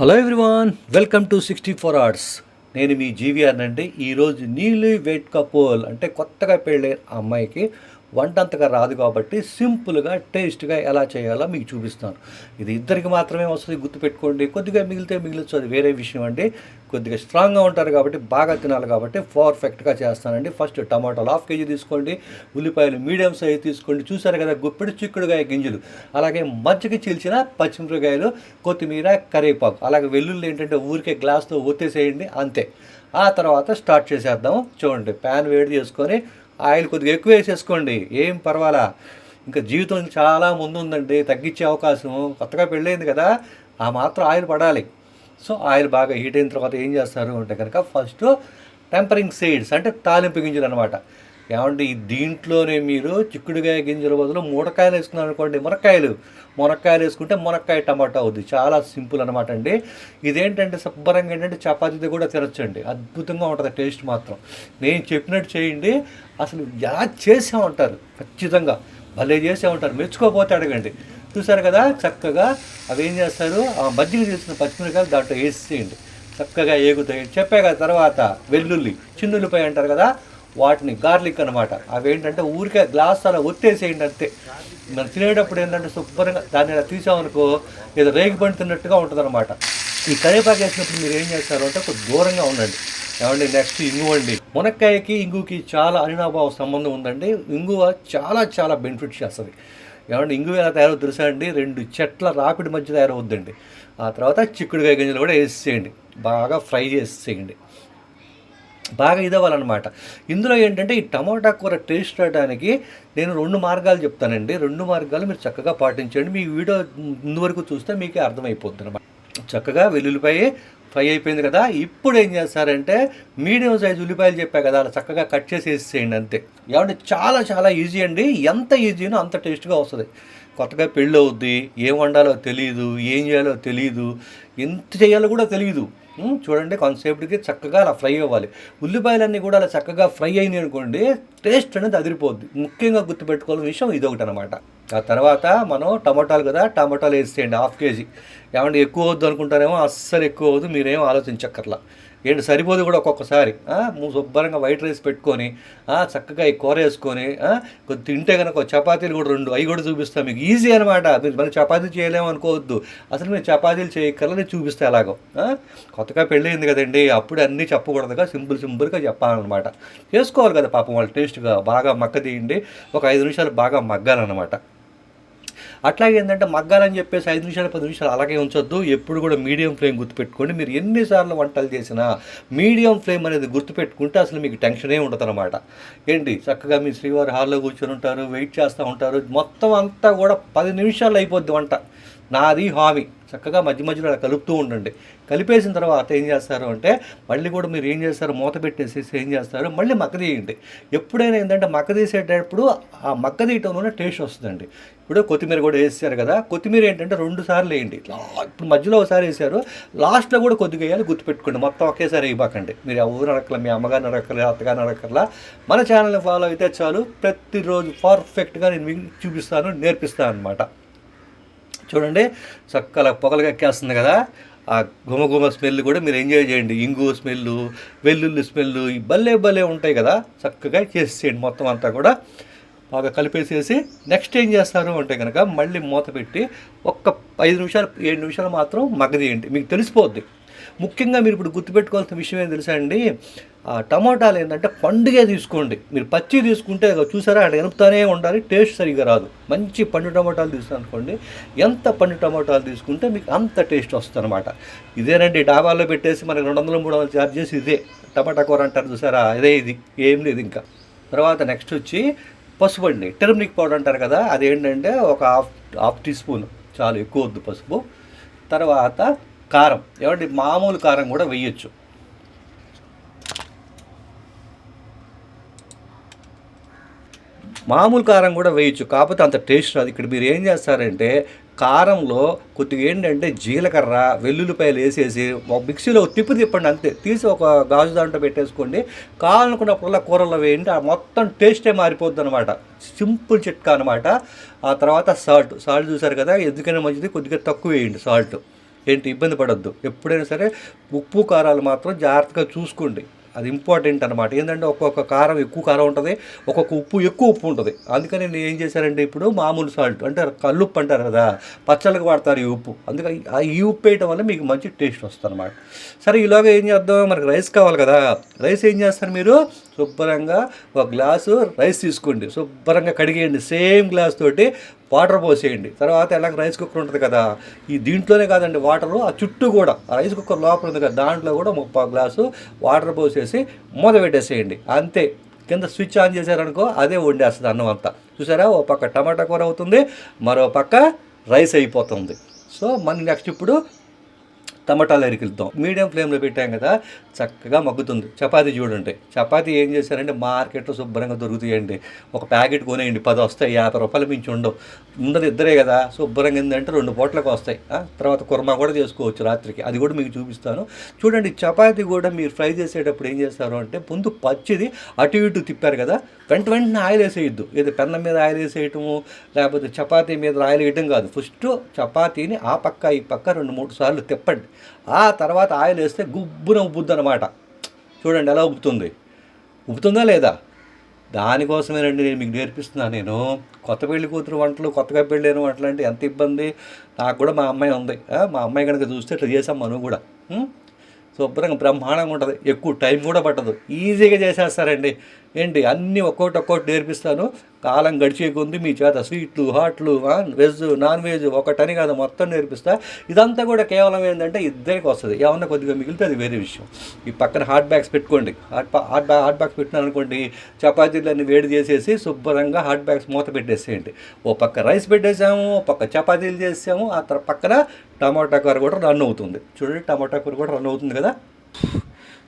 Hello everyone welcome to sixty four hours నేను మీ GVR అంటే ఈరోజు నీలి వెయిట్ కపోల్ అంటే కొత్తగా పెళ్ళే అమ్మాయికి వంట అంతగా రాదు కాబట్టి సింపుల్గా టేస్ట్గా ఎలా చేయాలో మీకు చూపిస్తాను. ఇది ఇద్దరికి మాత్రమే వస్తుంది గుర్తుపెట్టుకోండి. కొద్దిగా మిగిలితే మిగిలొచ్చు అది వేరే విషయం అండి. కొద్దిగా స్ట్రాంగ్గా ఉంటారు కాబట్టి బాగా తినాలి కాబట్టి పర్ఫెక్ట్గా చేస్తానండి. ఫస్ట్ టమాటాలు హాఫ్ కేజీ తీసుకోండి. ఉల్లిపాయలు మీడియం సైజ్ తీసుకోండి. చూసారు కదా గుప్పెడు చిక్కుడుగాయ గింజలు. అలాగే మజ్జిగ చీల్చిన పచ్చిమిరపకాయలు కొత్తిమీర కరివేపాకు. అలాగే వెల్లుల్లి ఏంటంటే ఊరికే గ్లాస్తో ఒత్తేసేయండి అంతే. ఆ తర్వాత స్టార్ట్ చేసేద్దాం చూడండి ప్యాన్ వేడి చేసుకొని ఆయిల్ కొద్దిగా ఎక్కువ వేసేసుకోండి. ఏం పర్వాలా? ఇంకా జీవితం చాలా ముందు ఉందండి తగ్గించే అవకాశం కొత్తగా పెళ్ళైంది కదా ఆ మాత్రం ఆయిల్ పడాలి. సో ఆయిల్ బాగా హీట్ అయిన తర్వాత ఏం చేస్తారు అంటే కనుక ఫస్ట్ టెంపరింగ్ సీడ్స్ అంటే తాలింపు గింజలు అనమాట ఏమంటే ఈ దీంట్లోనే మీరు చిక్కుడుకాయ గింజల బదులు మునక్కాయలు వేసుకున్నారు అనుకోండి మునక్కాయలు. మునక్కాయలు వేసుకుంటే మునక్కాయ టమాటా అవుద్ది. చాలా సింపుల్ అనమాట అండి. ఇదేంటంటే శుభ్రంగా ఏంటంటే చపాతీతో కూడా తినొచ్చండి. అద్భుతంగా ఉంటుంది టేస్ట్ మాత్రం. నేను చెప్పినట్టు చేయండి. అసలు ఎలా చేసామంటారు? ఖచ్చితంగా. భలే చేసామంటారు. మెచ్చుకోపోతే అడగండి. చూసారు కదా? చక్కగా అవి ఏం చేస్తారు? ఆ మజ్జిగ చేసిన పచ్చిమిరకాయలు దాంట్లో వేసేయండి. చక్కగా ఏగుతాయి. చెప్పే కదా తర్వాత వెల్లుల్లి చిన్నుల్లిపాయ అంటారు కదా? వాటిని గార్లిక్ అనమాట అవి ఏంటంటే ఊరికే గ్లాస్ అలా ఒత్తేసేయండి అంతే. మనం తినేటప్పుడు ఏంటంటే శుభ్రంగా దాన్ని ఇలా తీసామనుకో ఏదో రేగి పండు తిన్నట్టుగా ఉంటుంది అనమాట ఈ కరివేపాకు వేసినప్పుడు మీరు ఏం చేస్తారు అంటే కొంచెం దూరంగా ఉండండి. ఏమండి నెక్స్ట్ ఇంగువ అండి. మునక్కాయకి ఇంగుకి చాలా అనినాభావ సంబంధం ఉందండి. ఇంగువ చాలా చాలా బెనిఫిట్స్ చేస్తుంది. ఏమంటే ఇంగువ ఎలా తయారవుతుంది తెలుసా అండి? రెండు చెట్ల రాపిడి మధ్య తయారవుద్దండి. ఆ తర్వాత చిక్కుడుకాయ గింజలు కూడా వేసేయండి బాగా ఫ్రై చేసేయండి బాగా ఇదవ్వాలన్నమాట. ఇందులో ఏంటంటే ఈ టమాటా కూర టేస్ట్ రావడానికి నేను రెండు మార్గాలు చెప్తానండి. రెండు మార్గాలు మీరు చక్కగా పాటించండి. మీ వీడియో ఇందువరకు చూస్తే మీకే అర్థమైపోతుంది అనమాట చక్కగా వెల్లుల్లిపాయ ఫ్రై అయిపోయింది కదా. ఇప్పుడు ఏం చేస్తారంటే మీడియం సైజ్ ఉల్లిపాయలు చెప్పా కదా అలా చక్కగా కట్ చేసి వేసేయండి అంతే. ఏమంటే చాలా చాలా ఈజీ అండి. ఎంత ఈజీనో అంత టేస్ట్గా వస్తుంది. కొత్తగా పెళ్ళి అవుద్ది ఏం వండాలో తెలియదు ఏం చేయాలో తెలియదు ఎంత చేయాలో కూడా తెలియదు చూడండి కొంతసేపటికి చక్కగా అలా ఫ్రై అవ్వాలి. ఉల్లిపాయలన్నీ కూడా అలా చక్కగా ఫ్రై అయినాయి అనుకోండి టేస్ట్ అనేది అదిరిపోద్ది. ముఖ్యంగా గుర్తుపెట్టుకోవాల్సిన విషయం ఇదొకటి అనమాట ఆ తర్వాత మనం టమాటాలు కదా టమాటాలు వేసేయండి హాఫ్ కేజీ. ఏమంటే ఎక్కువ వద్దు అనుకుంటారేమో అస్సలు ఎక్కువ అవ్వదు మీరేం ఆలోచించక్కర్లా. ఏంటి సరిపోదు కూడా ఒక్కొక్కసారి. శుభ్రంగా వైట్ రైస్ పెట్టుకొని చక్కగా ఈ కూర వేసుకొని కొద్ది తింటే కనుక చపాతీలు కూడా రెండు అవి కూడా చూపిస్తాం మీకు. ఈజీ అనమాట మీరు మరి చపాతీలు చేయలేము అనుకోవద్దు. అసలు మీరు చపాతీలు చేయక్కర్లా నేను చూపిస్తే ఎలాగో. కొత్తగా పెళ్ళయింది కదండి. అప్పుడు అన్నీ చెప్పకూడదుగా సింపుల్ సింపుల్గా చెప్పాలన్నమాట. చేసుకోవాలి కదా పాపం వాళ్ళు టేస్ట్గా బాగా మక్క తీయండి. ఒక ఐదు నిమిషాలు బాగా మగ్గాలన్నమాట. అట్లాగే ఏంటంటే మగ్గాలని చెప్పేసి ఐదు నిమిషాలు పది నిమిషాలు అలాగే ఉంచొద్దు. ఎప్పుడు కూడా మీడియం ఫ్లేమ్ గుర్తుపెట్టుకోండి. మీరు ఎన్నిసార్లు వంటలు చేసినా మీడియం ఫ్లేమ్ అనేది గుర్తుపెట్టుకుంటే అసలు మీకు టెన్షనే ఉండదు అనమాట ఏంటి? చక్కగా మీ శ్రీవారి హాల్లో కూర్చొని ఉంటారు వెయిట్ చేస్తూ ఉంటారు. మొత్తం అంతా కూడా పది నిమిషాలు అయిపోద్ది వంట. నాది హామీ చక్కగా మధ్య మధ్యలో అలా కలుపుతూ ఉండండి. కలిపేసిన తర్వాత ఏం చేస్తారు అంటే మళ్ళీ కూడా మీరు ఏం చేస్తారు? మూత పెట్టేసేసి ఏం చేస్తారు? మళ్ళీ మక్క తీయండి. ఎప్పుడైనా ఏంటంటే మక్క తీసేటప్పుడు ఆ మక్క తీయటంలోనే టేస్ట్ వస్తుందండి. ఇప్పుడు కొత్తిమీర కూడా వేసారు కదా కొత్తిమీర ఏంటంటే రెండు సార్లు వేయండి. ఇప్పుడు మధ్యలో ఒకసారి వేసారు లాస్ట్లో కూడా కొద్దిగా వేయాలి గుర్తుపెట్టుకోండి. మొత్తం ఒకేసారి వేయబాకండి. మీరు ఎవరు నడకలే మీ అమ్మగారు నడకలే అత్తగారు అడక్కర్లా మన ఛానల్ని ఫాలో అయితే చాలు. ప్రతిరోజు పర్ఫెక్ట్గా నేను మీకు చూపిస్తాను నేర్పిస్తాను అనమాట చూడండి చక్కగా పొగలుగా ఎక్కేస్తుంది కదా. ఆ గుమగుమ స్మెల్ కూడా మీరు ఎంజాయ్ చేయండి. ఇంగు స్మెల్ వెల్లుల్లి స్మెల్ భలే భలే ఉంటాయి కదా. చక్కగా చేసేయండి మొత్తం అంతా కూడా. బాగా కలిపేసేసి నెక్స్ట్ ఏం చేస్తారు అంటే కనుక మళ్ళీ మూత పెట్టి ఒక్క ఐదు నిమిషాలు ఏడు నిమిషాలు మాత్రం మగ్గదీయండి మీకు తెలిసిపోద్ది. ముఖ్యంగా మీరు ఇప్పుడు గుర్తుపెట్టుకోవాల్సిన విషయం ఏం తెలుసా అండి? ఆ టమాటాలు ఏంటంటే పండుగే తీసుకోండి. మీరు పచ్చి తీసుకుంటే చూసారా అక్కడ ఎనుపుతానే ఉండాలి టేస్ట్ సరిగ్గా రాదు. మంచి పండు టమాటాలు తీసుకుని అనుకోండి ఎంత పండు టమాటాలు తీసుకుంటే మీకు అంత టేస్ట్ వస్తుంది అనమాట ఇదేనండి డాబాలో పెట్టేసి మనకి రెండు వందలు మూడు వందలు ఛార్జ్ చేసి ఇదే. టమాటా కూర అంటారు చూసారా అదే ఇది ఏం లేదు ఇంకా. తర్వాత నెక్స్ట్ వచ్చి పసుపు అండి టెర్మినిక్ పౌడర్ అంటారు కదా అదేంటంటే ఒక హాఫ్ హాఫ్ టీ స్పూన్ చాలు ఎక్కువ వద్దు పసుపు. తర్వాత కారం. ఏమంటే మామూలు కారం కూడా వేయచ్చు. మామూలు కారం కూడా వేయచ్చు. కాకపోతే అంత టేస్ట్ రాదు. ఇక్కడ మీరు ఏం చేస్తారంటే కారంలో కొద్దిగా ఏంటంటే జీలకర్ర వెల్లుల్లిపాయలు వేసేసి ఒక మిక్సీలో తిప్పి తిప్పండి అంతే. తీసి ఒక గాజు దాంట్లో పెట్టేసుకోండి. కావాలనుకున్నప్పుడల్లా కూరల్లో వేయండి. ఆ మొత్తం టేస్టే మారిపోద్ది అనమాట సింపుల్ చిట్కా అనమాట ఆ తర్వాత సాల్ట్. సాల్ట్ చూసారు కదా? ఎందుకైనా మంచిది. కొద్దిగా తక్కువ వేయండి సాల్ట్. ఏంటి? ఇబ్బంది పడద్దు. ఎప్పుడైనా సరే ఉప్పు కారాలు మాత్రం జాగ్రత్తగా చూసుకోండి. అది ఇంపార్టెంట్ అనమాట ఏంటంటే ఒక్కొక్క కారం ఎక్కువ కారం ఉంటుంది ఒక్కొక్క ఉప్పు ఎక్కువ ఉప్పు ఉంటుంది. అందుకని నేను ఏం చేశానంటే ఇప్పుడు మామూలు సాల్ట్ అంటే కల్లుప్పు అంటారు కదా పచ్చళ్ళకి వాడతారు ఈ ఉప్పు. అందుకని ఆ ఈ ఉప్పు వేయటం వల్ల మీకు మంచి టేస్ట్ వస్తుంది అనమాట సరే ఈలోగా ఏం చేద్దాం? మనకి రైస్ కావాలి కదా. రైస్ ఏం చేస్తారు మీరు? శుభ్రంగా ఒక గ్లాసు రైస్ తీసుకోండి. శుభ్రంగా కడిగేయండి. సేమ్ గ్లాస్ తోటి వాటర్ పోసేయండి. తర్వాత ఎలాగ రైస్ కుక్కర్ ఉంటుంది కదా ఈ దీంట్లోనే కాదండి వాటరు ఆ చుట్టూ కూడా ఆ రైస్ కుక్కర్ లోపల ఉంది కదా దాంట్లో కూడా ముప్పై గ్లాసు వాటర్ పోసేసి మూత పెట్టేసేయండి. అంతే. కింద స్విచ్ ఆన్ చేశారనుకో అదే వండేస్తుంది అన్నం అంతా. చూసారా? ఓ పక్క టమాటా కూర అవుతుంది మరో పక్క రైస్ అయిపోతుంది. సో మన నెక్స్ట్ ఇప్పుడు టమాటాలు అరికెళ్తాం. మీడియం ఫ్లేమ్లో పెట్టాం కదా చక్కగా మగ్గుతుంది. చపాతీ చూడండి. చపాతీ ఏం చేశారంటే మార్కెట్లో శుభ్రంగా దొరుకుతాయండి. ఒక ప్యాకెట్ కొనేయండి పది వస్తాయి యాభై రూపాయల మించి ఉండవు. ఉన్నది ఇద్దరే కదా శుభ్రంగా ఏంటంటే రెండు పూటలకు వస్తాయి. ఆ, తర్వాత కుర్మా కూడా చేసుకోవచ్చు రాత్రికి. అది కూడా మీకు చూపిస్తాను. చూడండి చపాతీ కూడా మీరు ఫ్రై చేసేటప్పుడు ఏం చేస్తారు అంటే ముందు పచ్చిది అటు ఇటు తిప్పారు కదా వెంట వెంటనే ఆయిల్ వేసేయద్దు. ఏదో పెన్నం మీద ఆయిల్ వేసేయటము లేకపోతే చపాతీ మీద ఆయిల్ వేయటం కాదు. ఫస్ట్ చపాతీని ఆ పక్క ఈ పక్క రెండు మూడు సార్లు తిప్పండి. ఆ తర్వాత ఆయిల్ వేస్తే గుబ్బున ఉబ్బుద్ది అనమాట చూడండి ఎలా ఉబ్బుతుంది. ఉబ్బుతుందా లేదా? దానికోసమేనండి నేను మీకు నేర్పిస్తున్నాను నేను కొత్త పెళ్ళి కూతురు వంటలు కొత్తగా పెళ్ళైన వంటలు అంటే ఎంత ఇబ్బంది? నాకు కూడా మా అమ్మాయి ఉంది. మా అమ్మాయి కనుక చూస్తే ఇట్లా చేసాం మనం కూడా. శుభ్రంగా బ్రహ్మాండంగా ఉంటుంది. ఎక్కువ టైం కూడా పట్టదు. ఈజీగా చేసేస్తారండి. ఏంటి? అన్నీ ఒక్కొక్కటి ఒక్కొక్కటి నేర్పిస్తాను. కాలం గడిచే కొంది మీ చేత స్వీట్లు హాట్లు వెజ్ నాన్ వెజ్ ఒకటని కాదు మొత్తం నేర్పిస్తా. ఇదంతా కూడా కేవలం ఏంటంటే ఇద్దరికి వస్తుంది. ఏమన్నా కొద్దిగా మిగిలితే అది వేరే విషయం. ఈ పక్కన హాట్ బ్యాగ్స్ పెట్టుకోండి. Hot hot bag hot bags పెట్టినారు అనుకోండి చపాతీలన్నీ వేడి చేసేసి శుభ్రంగా హాట్ బ్యాగ్స్ మూత పెట్టేసేయండి. ఓ పక్క రైస్ పెట్టేసాము ఓ పక్క చపాతీలు చేసాము ఆ తర్వాత పక్కన టమాటా కూర కూడా రన్ అవుతుంది. చూడండి టమాటా కూర కూడా రన్ అవుతుంది కదా?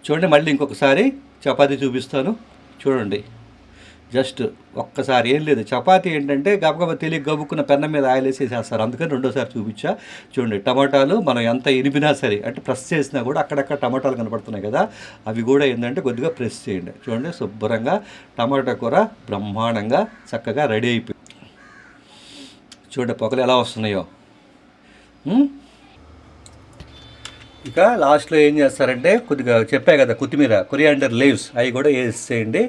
చూడండి మళ్ళీ ఇంకొకసారి చపాతీ చూపిస్తాను. చూడండి. జస్ట్ ఒక్కసారి ఏం లేదు. చపాతి ఏంటంటే గబగబా తెలియ గబుక్కున్న పెన్న మీద ఆయిల్ వేసేసేస్తారు. అందుకని రెండోసారి చూపించా. చూడండి టమాటాలు మనం ఎంత ఇనిపినా సరే అంటే ప్రెస్ చేసినా కూడా అక్కడక్కడ టమాటాలు కనపడుతున్నాయి కదా అవి కూడా ఏంటంటే కొద్దిగా ప్రెస్ చేయండి. చూడండి శుభ్రంగా టమాటా కూర బ్రహ్మాండంగా చక్కగా రెడీ అయిపోయింది. చూడండి పొగలు ఎలా వస్తున్నాయో. ఇక లాస్ట్లో ఏం చేస్తారంటే కొద్దిగా చెప్పా కదా కొత్తిమీర కొరియాండర్ లీవ్స్ అవి కూడా వేసేయండి.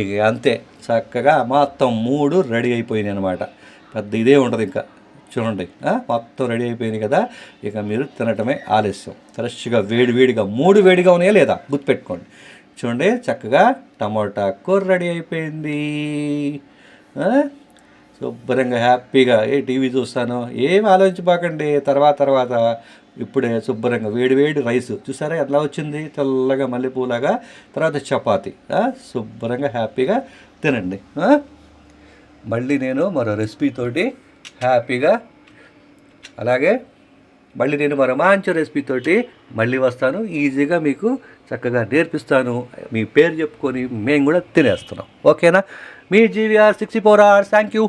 ఇక అంతే చక్కగా మొత్తం మూడు రెడీ అయిపోయినాయి అనమాట పెద్ద ఇదే ఉంటుంది ఇంకా. చూడండి మొత్తం రెడీ అయిపోయింది కదా. ఇక మీరు తినటమే ఆలస్యం. ఫ్రెష్గా వేడి వేడిగా మూడు వేడిగా ఉన్నాయా లేదా? గుర్తుపెట్టుకోండి. చూడండి చక్కగా టమాటా కూర రెడీ అయిపోయింది. శుభ్రంగా హ్యాపీగా ఏ టీవీ చూస్తాను ఏం ఆలోచించబాకండి. తర్వాత తర్వాత ఇప్పుడే శుభ్రంగా వేడి వేడి రైస్. చూసారా ఎట్లా వచ్చింది? తెల్లగా మల్లెపూలాగా తర్వాత చపాతి. శుభ్రంగా హ్యాపీగా తినండి. మళ్ళీ నేను మరో రెసిపీతోటి హ్యాపీగా అలాగే మళ్ళీ నేను మరో మంచి రెసిపీతోటి మళ్ళీ వస్తాను. ఈజీగా మీకు చక్కగా నేర్పిస్తాను. మీ పేరు చెప్పుకొని మేము కూడా తినేస్తున్నాం. ఓకేనా? మీ GVR sixty four hours thank you